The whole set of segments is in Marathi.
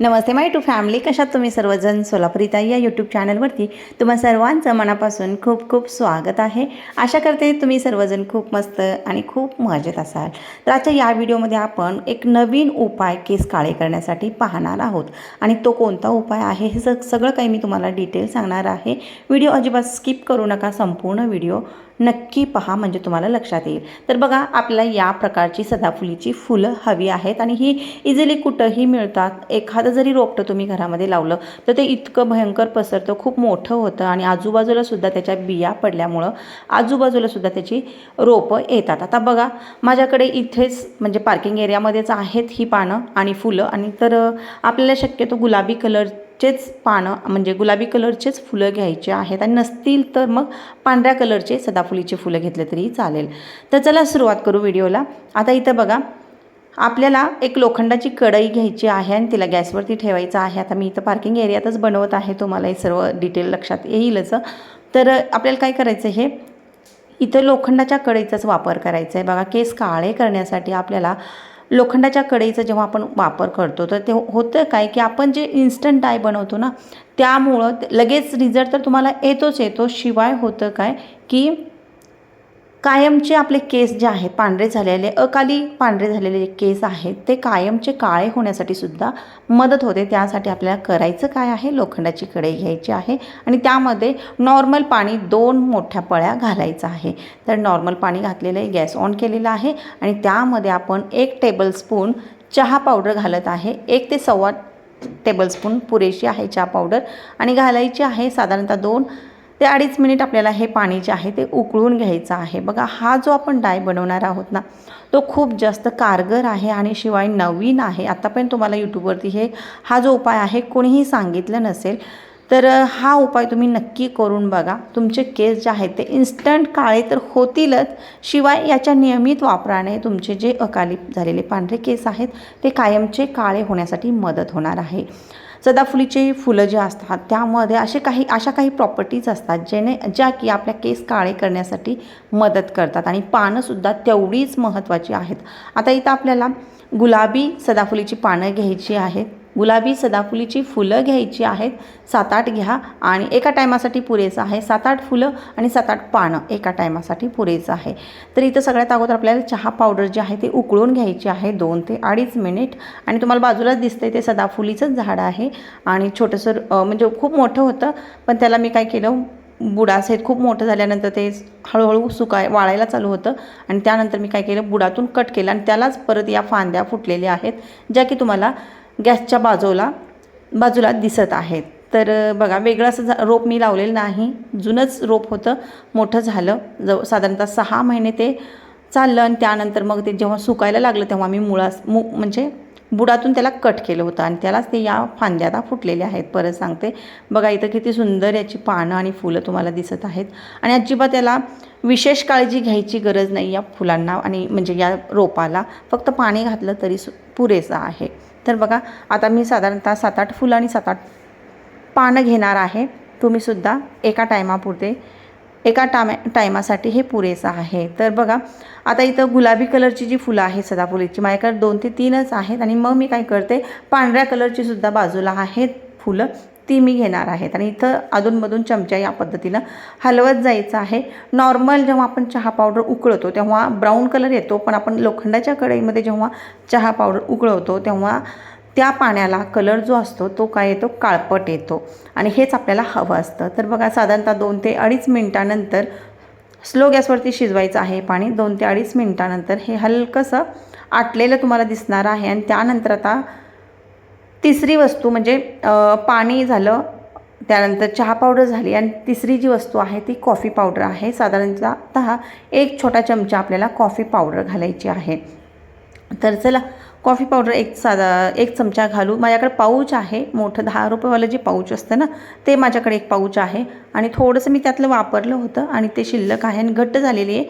नमस्ते माय टू फॅमिली कशात तुम्ही सर्वजण? सोलापुरीता या यूट्यूब चॅनलवरती तुम्हा सर्वांचं मनापासून खूप खूप स्वागत आहे. आशा करते तुम्ही सर्वजण खूप मस्त आणि खूप मजेत असाल. तर आजच्या या व्हिडिओमध्ये आपण एक नवीन उपाय केस काळे करण्यासाठी पाहणार आहोत. आणि तो कोणता उपाय आहे हे सग सगळं काही मी तुम्हाला डिटेल सांगणार आहे. व्हिडिओ अजिबात स्किप करू नका संपूर्ण व्हिडिओ नक्की पहा म्हणजे तुम्हाला लक्षात येईल. तर बघा आपल्याला या प्रकारची सदाफुलीची फुलं हवी आहेत आणि ही इझिली कुठंही मिळतात. एखादं जरी रोपटं तुम्ही घरामध्ये लावलं तर ते इतकं भयंकर पसरतं. खूप मोठं होतं आणि आजूबाजूला सुद्धा त्याच्या बिया पडल्यामुळं आजूबाजूला सुद्धा त्याची रोपं येतात. आता बघा माझ्याकडे इथेच म्हणजे पार्किंग एरियामध्येच आहेत ही पानं आणि फुलं आणि तर आपल्याला शक्यतो गुलाबी कलर चेच पानं म्हणजे गुलाबी कलरचेच फुलं घ्यायचे आहेत आणि नसतील तर मग पांढऱ्या कलरचे सदाफुलीचे फुलं घेतले तरी चालेल. तर चला सुरुवात करू व्हिडिओला. आता इथं बघा आपल्याला एक लोखंडाची कढई घ्यायची आहे आणि तिला गॅसवरती ठेवायचं आहे. आता मी इथं पार्किंग एरियातच बनवत आहे तुम्हाला हे सर्व डिटेल लक्षात येईलच. तर आपल्याला काय करायचं हे इथं लोखंडाच्या कढईचाच वापर करायचा आहे. बघा केस काळे करण्यासाठी आपल्याला लोखंडाच्या कढईचा जेव्हा आपण वापर करतो तर ते होतं काय की आपण जे इन्स्टंट डाय बनवतो ना त्यामुळं लगेच रिझल्ट तर तुम्हाला येतोच येतो. शिवाय होतं काय की कायमचे आपले केस जे आहेत पांढरे झालेले अकाली पांढरे झालेले जे केस आहेत ते कायमचे काळे होण्यासाठी सुद्धा मदत होते. त्यासाठी आपल्याला करायचं काय आहे? लोखंडाची कढई घ्यायची आहे आणि त्यामध्ये नॉर्मल पाणी दोन मोठ्या पळ्या घालायचं आहे. तर नॉर्मल पाणी घातलेलं आहे गॅस ऑन केलेला आहे आणि त्यामध्ये आपण एक टेबलस्पून चहा पावडर घालत आहे. एक ते सव्वा टेबलस्पून पुरेशी आहे चहा पावडर आणि घालायची आहे साधारणतः दोन ते अडीच मिनिट आपल्याला हे पाणी जे आहे ते उकळून घ्यायचं आहे. बघा हा जो आपण डाय बनवणार आहोत ना तो खूप जास्त कारगर आहे आणि शिवाय नवीन आहे. आतापर्यंत तुम्हाला यूट्यूबवरती हे हा जो उपाय आहे कोणीही सांगितलं नसेल तर हा उपाय तुम्ही नक्की करून बघा. तुमचे केस जे आहेत ते इन्स्टंट काळे तर होतीलच शिवाय याच्या नियमित वापराने तुमचे जे अकाली झालेले पांढरे केस आहेत ते कायमचे काळे होण्यासाठी मदत होणार आहे. सदाफुलीचे फुलं जे असतात त्यामध्ये असे काही अशा काही प्रॉपर्टीज असतात जेणे ज्या की आपल्या केस काळे करण्यासाठी मदत करतात आणि पानंसुद्धा तेवढीच महत्त्वाची आहेत. आता इथं आपल्याला गुलाबी सदाफुलीची पानं घ्यायची आहेत गुलाबी सदाफुलीची फुलं घ्यायची आहेत. सात आठ घ्या आणि एका टायमासाठी पुरेसं आहे. सात आठ फुलं आणि सात आठ पानं एका टायमासाठी पुरेचं आहे. तर इथं सगळ्यात अगोदर आपल्याला चहा पावडर जी आहे ते उकळून घ्यायची आहे. दोन ते अडीच मिनिट. आणि तुम्हाला बाजूलाच दिसतंय ते सदाफुलीचंच झाड आहे. आणि छोटंसं म्हणजे खूप मोठं होतं पण त्याला मी काय केलं बुडास आहेत खूप मोठं झाल्यानंतर ते हळूहळू सुकाय वाळायला चालू होतं. आणि त्यानंतर मी काय केलं बुडातून कट केलं आणि त्यालाच परत या फांद्या फुटलेल्या आहेत ज्या की तुम्हाला गॅसच्या बाजूला बाजूला दिसत आहेत. तर बघा वेगळं असं झा- रोप मी लावलेलं नाही. जुनंच रोप होतं मोठं झालं. जव साधारणतः सहा महिने ते चाललं आणि त्यानंतर मग ते जेव्हा सुकायला लागलं तेव्हा मी मुळास मु म्हणजे बुडातून त्याला कट केलं होतं आणि त्यालाच ते या फांद्या आता फुटलेल्या आहेत. परत सांगते. बघा इथं किती सुंदर याची पानं आणि फुलं तुम्हाला दिसत आहेत. आणि अजिबात याला विशेष काळजी घ्यायची गरज नाही या फुलांना आणि म्हणजे या रोपाला. फक्त पाणी घातलं तरी सु पुरेसं आहे. तर बघा आता मी साधारणतः सात आठ फुलं आणि सात आठ पानं घेणार आहे. तुम्हीसुद्धा एका टायमापुरते एका टाम्या टायमासाठी हे पुरेसं आहे. तर बघा आता इथं गुलाबी कलरची जी फुलं आहेत सदाफुलीची माझ्याकडे दोन ते तीनच आहेत आणि मग मी काय करते पांढऱ्या कलरची सुद्धा बाजूला आहेत फुलं ती मी घेणार आहेत. आणि इथं अधूनमधून चमचा या पद्धतीनं हलवत जायचं आहे. नॉर्मल जेव्हा आपण चहा पावडर उकळतो तेव्हा ब्राऊन कलर येतो पण आपण लोखंडाच्या कढईमध्ये जेव्हा चहा पावडर उकळवतो तेव्हा त्या पाण्याला कलर जो असतो तो काय येतो? काळपट येतो. आणि हेच आपल्याला हवं असतं. तर बघा साधारणतः दोन ते अडीच मिनटानंतर स्लो गॅसवरती शिजवायचं आहे पाणी. दोन ते अडीच मिनटानंतर हे हलकंसं आटलेलं तुम्हाला दिसणार आहे. आणि त्यानंतर आता तिसरी वस्तू म्हणजे पाणी झालं त्यानंतर चहा पावडर झाली आणि तिसरी जी वस्तू आहे ती कॉफी पावडर आहे. साधारणतः एक छोटा चमचा आपल्याला कॉफी पावडर घालायची आहे. तर चला कॉफी पावडर एक साधा एक चमचा घालू माझ्याकडे पाऊच आहे मोठं दहा रुपयेवालं जे पाऊच असतं ना ते माझ्याकडे एक पाऊच आहे. आणि थोडंसं मी त्यातलं वापरलं होतं आणि ते शिल्लक आहे आणि घट्ट झालेली आहे.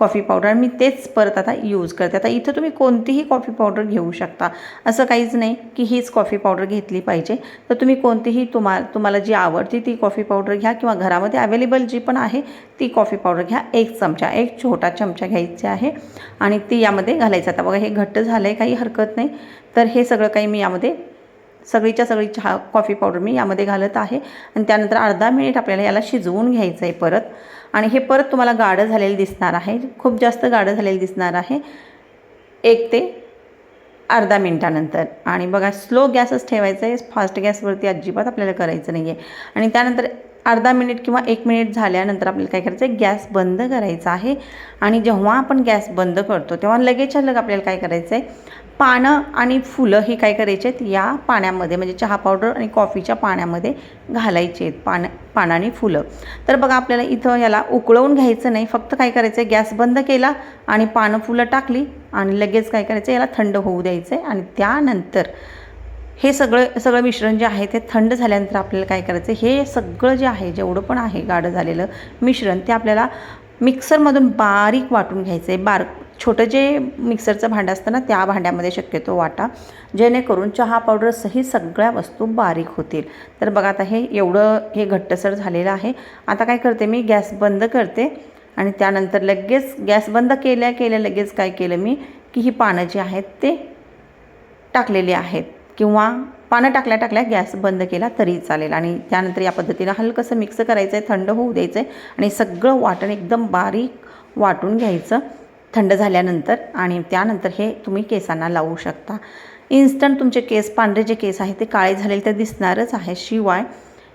कॉफी पावडर मी तेच परत आता यूज करते. आता इथं तुम्ही कोणतीही कॉफी पावडर घेऊ शकता. असं काहीच नाही की हीच कॉफी पावडर घेतली पाहिजे. तर तुम्ही कोणतीही तुम्हा तुम्हाला जी आवडती ती कॉफी पावडर घ्या किंवा घरामध्ये अवेलेबल जी पण आहे ती कॉफी पावडर घ्या. एक चमचा एक छोटा चमचा घ्यायचे आहे आणि ती यामध्ये घालायचं. आता बघा हे घट्ट झालं आहे काही हरकत नाही. तर हे सगळं काही मी यामध्ये सगळीच्या सगळी चहा कॉफी पावडर मी यामध्ये घालत आहे. आणि त्यानंतर अर्धा मिनिट आपल्याला याला शिजवून घ्यायचं आहे परत. आणि हे परत तुम्हाला गाढं झालेलं दिसणार आहे. खूप जास्त गाढं झालेलं दिसणार आहे. एक ते अर्धा मिनटानंतर. आणि बघा स्लो गॅसच ठेवायचा आहे फास्ट गॅसवरती अजिबात आपल्याला करायचं नाही आहे आणि त्यानंतर अर्धा मिनिट किंवा एक मिनिट झाल्यानंतर आपल्याला काय करायचं आहे गॅस बंद करायचा आहे. आणि जेव्हा आपण गॅस बंद करतो तेव्हा लगेचच्या लग आपल्याला काय करायचं आहे पानं आणि फुलं ही काय करायची आहेत? या पाण्यामध्ये म्हणजे चहा पावडर आणि कॉफीच्या पाण्यामध्ये घालायचे आहेत पानं पानं आणि फुलं. तर बघा आपल्याला इथं याला उकळवून घ्यायचं नाही. फक्त काय करायचं आहे गॅस बंद केला आणि पानं फुलं टाकली आणि लगेच काय करायचं याला थंड होऊ द्यायचं आहे आणि त्यानंतर हे सगळं सगळं मिश्रण जे आहे ते थंड झाल्यानंतर आपल्याला काय करायचं हे सगळं जे आहे जेवढं पण आहे गाढं झालेलं मिश्रण ते आपल्याला मिक्सरमधून बारीक वाटून घ्यायचं आहे बार छोटं जे मिक्सरचं भांडं असतं ना त्या भांड्यामध्ये शक्यतो वाटा. जेणेकरून चहा पावडर सहित सगळ्या वस्तू बारीक होतील. तर बघा आता हे एवढं हे घट्टसर झालेलं आहे. आता काय करते मी? गॅस बंद करते. आणि त्यानंतर लगेच गॅस बंद केल्या केल्या लगेच काय केलं मी? की ही पानं जी आहेत ते टाकलेली आहेत. किंवा पानं टाकल्या टाकल्या गॅस बंद केला तरी चालेल. आणि त्यानंतर या पद्धतीनं हलकंसं मिक्स करायचं आहे थंड होऊ द्यायचं आहे आणि सगळं वाटण एकदम बारीक वाटून घ्यायचं. थंड झाल्यानंतर आणि त्यानंतर हे तुम्ही केसांना लावू शकता. इन्स्टंट तुमचे केस पांढरे जे केस आहेत ते काळे झालेले तर दिसणारच आहे. शिवाय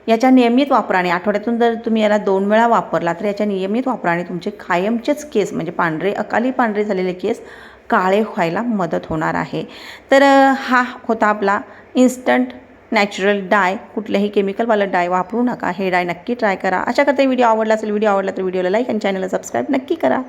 याच्या नियमित वापराने आठवड्यातून जर तुम्ही याला दोन वेळा वापरला तर याच्या नियमित वापराने तुमचे कायमचेच केस म्हणजे पांढरे अकाली पांढरे झालेले केस काळे व्हायला मदत होणार आहे. तर हा होता आपला इन्स्टंट नॅचरल डाय कुठल्याही केमिकलवालं डाय वापरू नका. हे डाय नक्की ट्राय करा. अशा करता व्हिडिओ आवडला असेल व्हिडिओ आवडला तर व्हिडिओला लाईक आणि चॅनलला सबस्क्राईब नक्की करा.